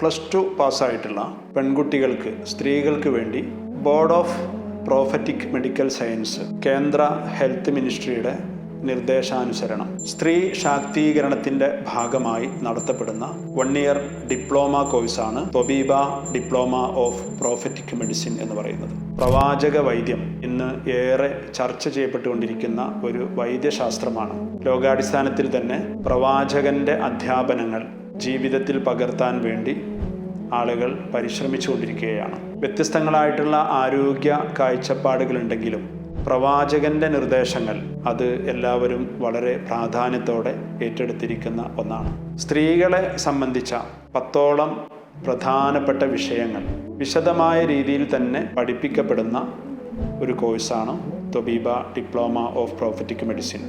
Plus two പാസ്സായിട്ടുള്ള പെൺകുട്ടികൾക്ക് സ്ത്രീകൾക്ക് വേണ്ടി board of prophetic medical science കേന്ദ്ര ഹെൽത്ത് മിനിസ്ട്രിയുടെ നിർദ്ദേശാനുസരണം. സ്ത്രീ ശാക്തീകരണത്തിന്റെ ഭാഗമായി നടത്തപ്പെടുന്ന വൺ ഇയർ ഡിപ്ലോമ കോഴ്സാണ് തൊബീബ ഡിപ്ലോമ ഓഫ് പ്രോഫറ്റിക് മെഡിസിൻ എന്ന് പറയുന്നത്. പ്രവാചക വൈദ്യം ഇന്ന് ഏറെ ചർച്ച ചെയ്യപ്പെട്ടുകൊണ്ടിരിക്കുന്ന ഒരു വൈദ്യശാസ്ത്രമാണ്. ലോകാടിസ്ഥാനത്തിൽ തന്നെ പ്രവാചകന്റെ അധ്യാപനങ്ങൾ ജീവിതത്തിൽ പകർത്താൻ വേണ്ടി ആളുകൾ പരിശ്രമിച്ചുകൊണ്ടിരിക്കുകയാണ്. വ്യത്യസ്തങ്ങളായിട്ടുള്ള ആരോഗ്യ കാഴ്ചപ്പാടുകളുണ്ടെങ്കിലും പ്രവാചകന്റെ നിർദ്ദേശങ്ങൾ അത് എല്ലാവരും വളരെ പ്രാധാന്യത്തോടെ ഏറ്റെടുത്തിരിക്കുന്ന ഒന്നാണ്. സ്ത്രീകളെ സംബന്ധിച്ച പത്തോളം പ്രധാനപ്പെട്ട വിഷയങ്ങൾ വിശദമായ രീതിയിൽ തന്നെ പഠിപ്പിക്കപ്പെടുന്ന ഒരു കോഴ്സാണ് തൊബീബ ഡിപ്ലോമ ഓഫ് പ്രോഫറ്റിക് മെഡിസിൻ.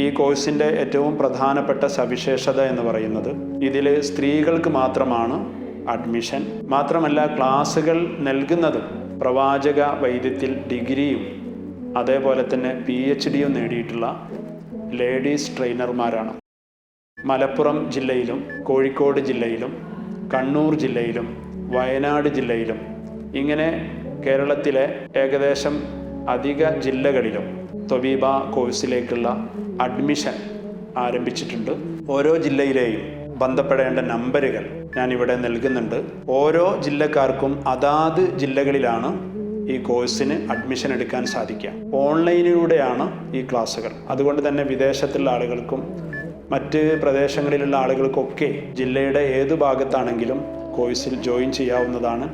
ഈ കോഴ്സിന്റെ ഏറ്റവും പ്രധാനപ്പെട്ട സവിശേഷത എന്ന് പറയുന്നത് ഇതിൽ സ്ത്രീകൾക്ക് മാത്രമാണ് അഡ്മിഷൻ. മാത്രമല്ല ക്ലാസുകൾ നൽകുന്നതും പ്രവാചക വൈദ്യത്തിൽ ഡിഗ്രിയും അതേപോലെ തന്നെ പി എച്ച് ഡിയും നേടിയിട്ടുള്ള ലേഡീസ് ട്രെയിനർമാരാണ്. മലപ്പുറം ജില്ലയിലും കോഴിക്കോട് ജില്ലയിലും കണ്ണൂർ ജില്ലയിലും വയനാട് ജില്ലയിലും ഇങ്ങനെ കേരളത്തിലെ ഏകദേശം അധിക ജില്ലകളിലും തൊബീബ കോഴ്സിലേക്കുള്ള അഡ്മിഷൻ ആരംഭിച്ചിട്ടുണ്ട്. ഓരോ ജില്ലയിലെയും ബന്ധപ്പെടേണ്ട നമ്പറുകൾ ഞാൻ ഇവിടെ നൽകുന്നുണ്ട്. ഓരോ ജില്ലക്കാർക്കും അതാത് ജില്ലകളിലാണ് ഈ കോഴ്സിന് അഡ്മിഷൻ എടുക്കാൻ സാധിക്കുക. ഓൺലൈനിലൂടെയാണ് ഈ ക്ലാസ്സുകൾ അതുകൊണ്ട് തന്നെ വിദേശത്തുള്ള ആളുകൾക്കും മറ്റ് പ്രദേശങ്ങളിലുള്ള ആളുകൾക്കൊക്കെ ജില്ലയുടെ ഏത് ഭാഗത്താണെങ്കിലും കോഴ്സിൽ ജോയിൻ ചെയ്യാവുന്നതാണ്.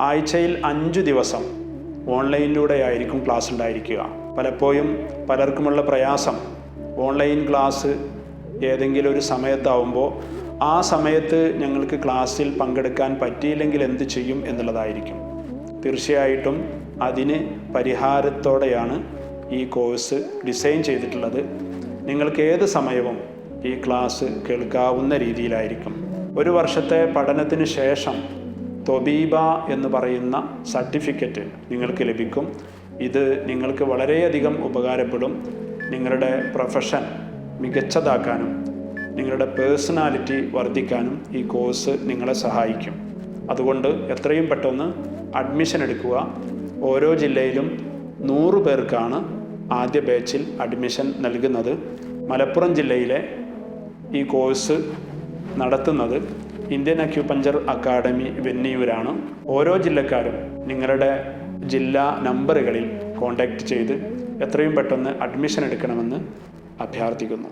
ആഴ്ചയിൽ അഞ്ചു ദിവസം ഓൺലൈനിലൂടെ ആയിരിക്കും ക്ലാസ് ഉണ്ടായിരിക്കുക. പലപ്പോഴും പലർക്കുമുള്ള പ്രയാസം ഓൺലൈൻ ക്ലാസ് ഏതെങ്കിലും ഒരു സമയത്താവുമ്പോൾ ആ സമയത്ത് ഞങ്ങൾക്ക് ക്ലാസ്സിൽ പങ്കെടുക്കാൻ പറ്റിയില്ലെങ്കിൽ എന്ത് ചെയ്യും എന്നുള്ളതായിരിക്കും. തീർച്ചയായിട്ടും അതിന് പരിഹാരത്തോടെയാണ് ഈ കോഴ്സ് ഡിസൈൻ ചെയ്തിട്ടുള്ളത്. നിങ്ങൾക്ക് ഏത് സമയവും ഈ ക്ലാസ് കേൾക്കാവുന്ന രീതിയിലായിരിക്കും. ഒരു വർഷത്തെ പഠനത്തിന് ശേഷം തൊബീബ എന്ന് പറയുന്ന സർട്ടിഫിക്കറ്റ് നിങ്ങൾക്ക് ലഭിക്കും. ഇത് നിങ്ങൾക്ക് വളരെയധികം ഉപകാരപ്പെടും. നിങ്ങളുടെ പ്രൊഫഷൻ മികച്ചതാക്കാനും നിങ്ങളുടെ പേഴ്സണാലിറ്റി വർദ്ധിക്കാനും ഈ കോഴ്സ് നിങ്ങളെ സഹായിക്കും. അതുകൊണ്ട് എത്രയും പെട്ടെന്ന് അഡ്മിഷൻ എടുക്കുക. ഓരോ ജില്ലയിലും നൂറ് പേർക്കാണ് ആദ്യ ബാച്ചിൽ അഡ്മിഷൻ നൽകുന്നത്. മലപ്പുറം ജില്ലയിലെ ഈ കോഴ്സ് നടത്തുന്നത് ഇന്ത്യൻ അക്യുപഞ്ചർ അക്കാഡമി വെന്നിയൂരാണ്. ഓരോ ജില്ലക്കാരും നിങ്ങളുടെ ജില്ലാ നമ്പറുകളിൽ കോൺടാക്റ്റ് ചെയ്ത് എത്രയും പെട്ടെന്ന് അഡ്മിഷൻ എടുക്കണമെന്ന് അഭ്യർത്ഥിക്കുന്നു.